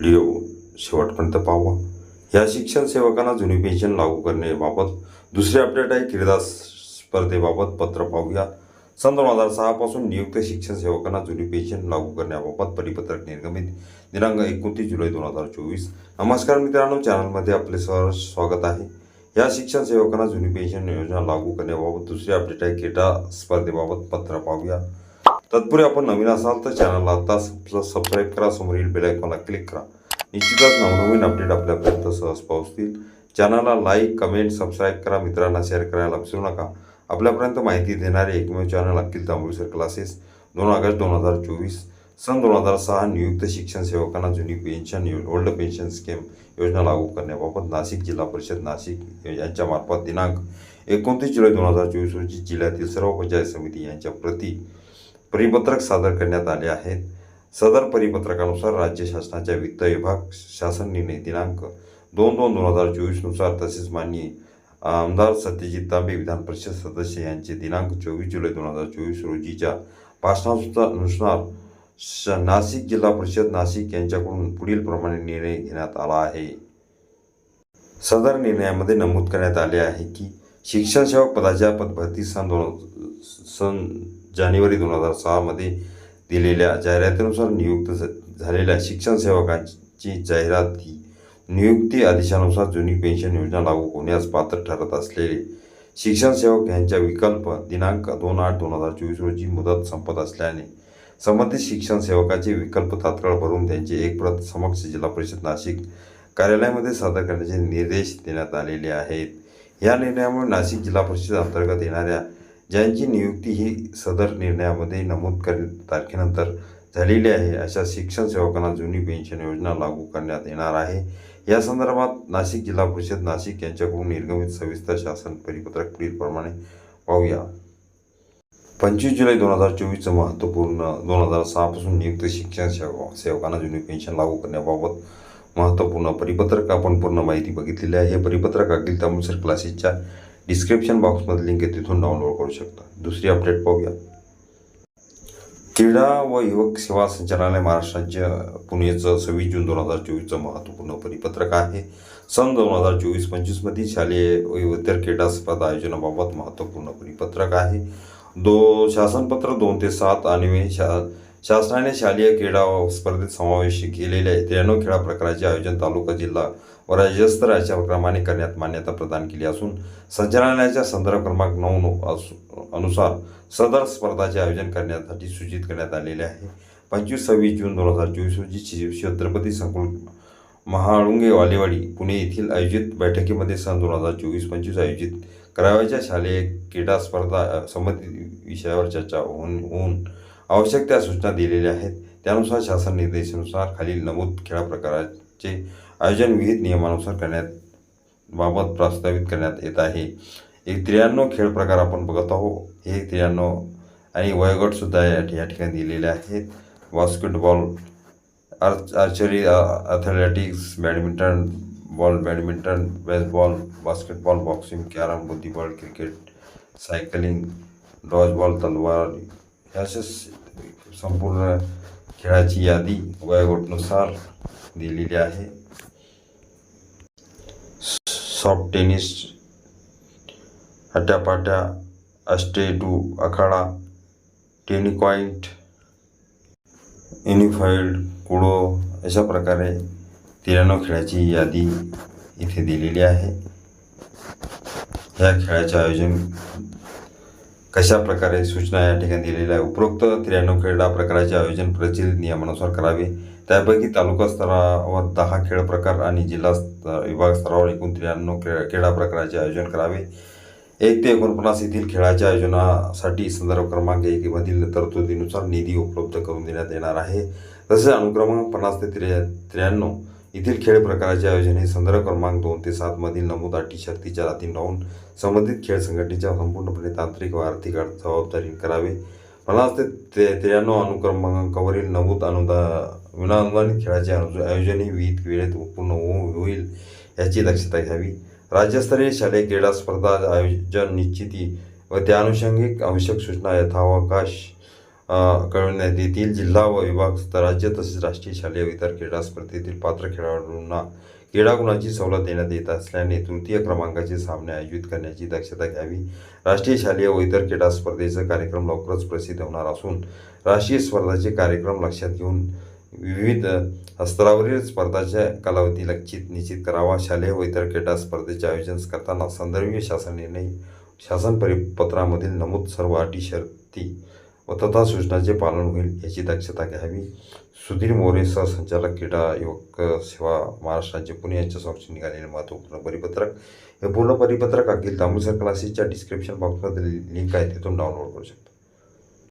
Video शेवटपर्यंत पाहावा. या शिक्षण सेवकांना जुनी पेन्शन लागू करण्याबाबत दुसरे अपडेट आहे. क्रीडा स्पर्धेबाबत पत्र पाहूया. सन दोन हजार सहापासून नियुक्त शिक्षण सेवकांना जुनी पेन्शन लागू करण्याबाबत परिपत्रक निर्गमित. दिनांक एकोणतीस जुलै दोन हजार चोवीस. नमस्कार मित्रांनो चॅनलमध्ये आपले सहर्ष स्वागत आहे. या शिक्षण सेवकांना जुनी पेन्शन योजना लागू करण्याबाबत दुसरे अपडेट आहे. क्रीडा स्पर्धेबाबत पत्र पाहूया. तत्पूर्वी आपण नवीन असाल तर चॅनलला आता सबस्क्राईब करा समोरील बेल आयकॉनला क्लिक करा. निश्चितच नवनवीन अपडेट आपल्यापर्यंत सहज पोहोचतील. चॅनलला लाईक कमेंट सबस्क्राईब करा. मित्रांना शेअर करायला विसरू नका. आपल्यापर्यंत माहिती देणारे एकमेव चॅनल अखिल तांबुळसर क्लासेस दोन ऑगस्ट दोन हजार चोवीस सन दोन हजार सहा नियुक्त शिक्षण सेवकांना जुनी पेन्शन ओल्ड पेन्शन स्कीम योजना लागू करण्याबाबत नाशिक जिल्हा परिषद नाशिक यांच्या मार्फत दिनांक एकोणतीस जुलै दोन हजार चोवीस रोजी जिल्ह्यातील सर्व पंचायत समिती यांच्या प्रति परिपत्रक सादर करण्यात आले आहेत. सदर परिपत्रकानुसार राज्य शासनाच्या वित्त विभाग शासन निर्णय दिनांक दोन दोन दोन हजार चोवीसनुसार तसेच माननीय आमदार सत्यजित तांबे विधान परिषद सदस्य यांचे दिनांक चोवीस जुलै दोन हजार चोवीस रोजीच्या भाषणानुसार श नाशिक जिल्हा परिषद नाशिक यांच्याकडून पुढील प्रमाणे निर्णय घेण्यात आला आहे. सदर निर्णयामध्ये नमूद करण्यात आले आहे की शिक्षण सेवक पदाच्या पदभरती सन दोन सन जानेवारी दोन हजार सहामध्ये दिलेल्या जाहिरातीनुसार नियुक्त झालेल्या शिक्षण सेवकांची जाहिरात ही नियुक्ती आदेशानुसार जुनी पेन्शन योजना लागू होण्यास पात्र ठरत असलेले शिक्षण सेवक यांच्या विकल्प दिनांक दोन आठ दोन हजार चोवीस रोजी मुदत संपत असल्याने संबंधित शिक्षण सेवकाचे विकल्प तात्काळ भरून त्यांचे एक प्रत समक्ष जिल्हा परिषद नाशिक कार्यालयामध्ये सादर करण्याचे निर्देश देण्यात आलेले आहेत. या निर्णयामुळे नाशिक जिल्हा परिषद अंतर्गत येणाऱ्या ज्यांची नियुक्ती ही सदर निर्णयामध्ये नमूद कर तारखेनंतर झालेली आहे अशा शिक्षण सेवकांना जुनी पेन्शन योजना लागू करण्यात येणार आहे. या संदर्भात नाशिक जिल्हा परिषद नाशिक यांच्याकडून निर्गमित सविस्तर शासन परिपत्रक पुढीलप्रमाणे पाहूया. पंचवीस जुलै दोन हजार चोवीसचं महत्त्वपूर्ण दोन हजार सहापासून नियुक्त शिक्षण सेव सेवकांना जुनी पेन्शन लागू करण्याबाबत महत्त्वपूर्ण परिपत्रक आपण पूर्ण माहिती बघितलेली आहे. हे परिपत्रक अखिल तामुसर क्लासेसच्या डिस्क्रिप्शन बॉक्समध्ये लिंक आहे तिथून डाउनलोड करू शकता. दुसरी अपडेट पाहूया. क्रीडा व युवक सेवा संचालनालय महाराष्ट्र राज्य पुणेचं सव्वीस जून दोन हजार चोवीसचं महत्त्वपूर्ण परिपत्रक आहे. सन दोन हजार चोवीस पंचवीसमध्ये शालेय व इतर क्रीडा स्पर्धा आयोजनाबाबत महत्त्वपूर्ण परिपत्रक आहे. दो शासनपत्र दोन ते सात आणि शा शासनाने शालेय क्रीडा स्पर्धेत समावेश केलेल्या त्र्याण्णव खेळा प्रकाराचे आयोजन तालुका जिल्हा व राज्यस्तराच्या अशा क्रमाने करण्यात मान्यता प्रदान केली असून संचालनालयाच्या संदर्भ क्रमांक नऊ नऊ अनुसार सदर स्पर्धाचे आयोजन करण्यासाठी सूचित करण्यात आलेले आहे. पंचवीस सव्वीस जून दोन हजार चोवीस रोजी श्री छत्रपती संकुल महाळुंगे वालेवाडी पुणे येथील आयोजित बैठकीमध्ये सन दोन हजार चोवीस पंचवीस आयोजित करावयाच्या शालेय क्रीडा स्पर्धा संबंधित विषयावर चर्चा होऊन होऊन आवश्यक त्या सूचना दिलेल्या आहेत. त्यानुसार शासन निर्देशानुसार खालील नमूद खेळा प्रकाराचे आयोजन विहित नियमानुसार करण्यात बाबत प्रस्तावित करण्यात येत आहे. एक त्र्याण्णव खेळ प्रकार आपण बघत आहोत. हे त्र्याण्णव आणि वयोगटसुद्धा या ठिकाणी दिलेले आहेत. Basketball arch archery athletics badminton ball badminton baseball basketball boxing carrom बुद्धिबॉल cricket cycling dodgeball तलवार ह्या संपूर्ण खेळाची यादी वयोगटनुसार दिलेली आहे. सॉफ्ट टेनिस हट्यापाट्या अस्टेटू अखाडा टेनिकॉइंट युनिफाईड कुडो अशा प्रकारे त्र्याण्णव खेळाची यादी इथे दिलेली आहे. या खेळाचे आयोजन कशा प्रकारे सूचना या ठिकाणी दिलेल्या आहे? उपरोक्त त्र्याण्णव खेळ प्रकाराचे आयोजन प्रचलित नियमानुसार करावे. त्यापैकी तालुका स्तरावर दहा खेळ प्रकार आणि जिल्हा विभाग स्तरावर एकूण त्र्याण्णव खेळ क्रीडा प्रकाराचे आयोजन करावे. एक ते एकोणपन्नास येथील खेळाच्या आयोजनासाठी संदर्भ क्रमांक एक मधील तरतुदीनुसार निधी उपलब्ध करून देण्यात येणार आहे. तसेच अनुक्रमांक पन्नास ते त्र्या त्र्याण्णव येथील खेळ प्रकाराचे आयोजन हे संदर्भ क्रमांक दोन ते सातमधील नमूद अटी शर्तीच्या अधीन राहून संबंधित खेळ संघटनेच्या संपूर्णपणे तांत्रिक व आर्थिक जबाबदारी करावे. मला ते ते त्र्याण्णव अनुक्रमांकावरील नमूद अनुदा विनाअनुदानित खेळाचे अनु- आयोजनही विहित वेळेत पूर्ण होऊ होईल याची दक्षता घ्यावी. राज्यस्तरीय शालेय क्रीडा स्पर्धा आयोजन निश्चिती व त्या अनुषंगिक आवश्यक सूचना यथावकाश कळविण्यात येतील. जिल्हा व विभाग तर राज्य तसेच राष्ट्रीय शालेय इतर क्रीडा स्पर्धेतील पात्र खेळाडूंना क्रीडा गुणांची सवलत देण्यात येत असल्याने तृतीय क्रमांकाचे सामने आयोजित करण्याची दक्षता घ्यावी. राष्ट्रीय शालेय व इतर क्रीडा स्पर्धेचा कार्यक्रम लवकरच प्रसिद्ध होणार असून राष्ट्रीय स्पर्धाचे कार्यक्रम लक्षात घेऊन विविध स्तरावरील स्पर्धाच्या कालावधी लक्षित निश्चित करावा. शालेय व इतर क्रीडा स्पर्धेचे आयोजन करताना संदर्भीय शासन निर्णय शासन परिपत्रामधील नमूद सर्व अटी शर्ती तथा सूचनांचे पालन होईल याची दक्षता घ्यावी. सुधीर मोरे सहसंचालक क्रीडा युवक सेवा महाराष्ट्र राज्य पुणे यांच्या समक्ष निघालेले महत्त्वपूर्ण परिपत्रक. हे पूर्ण परिपत्रक अखिल तांबुसर क्लासेसच्या डिस्क्रिप्शन बॉक्समध्ये लिंक आहे तिथून डाउनलोड करू शकता.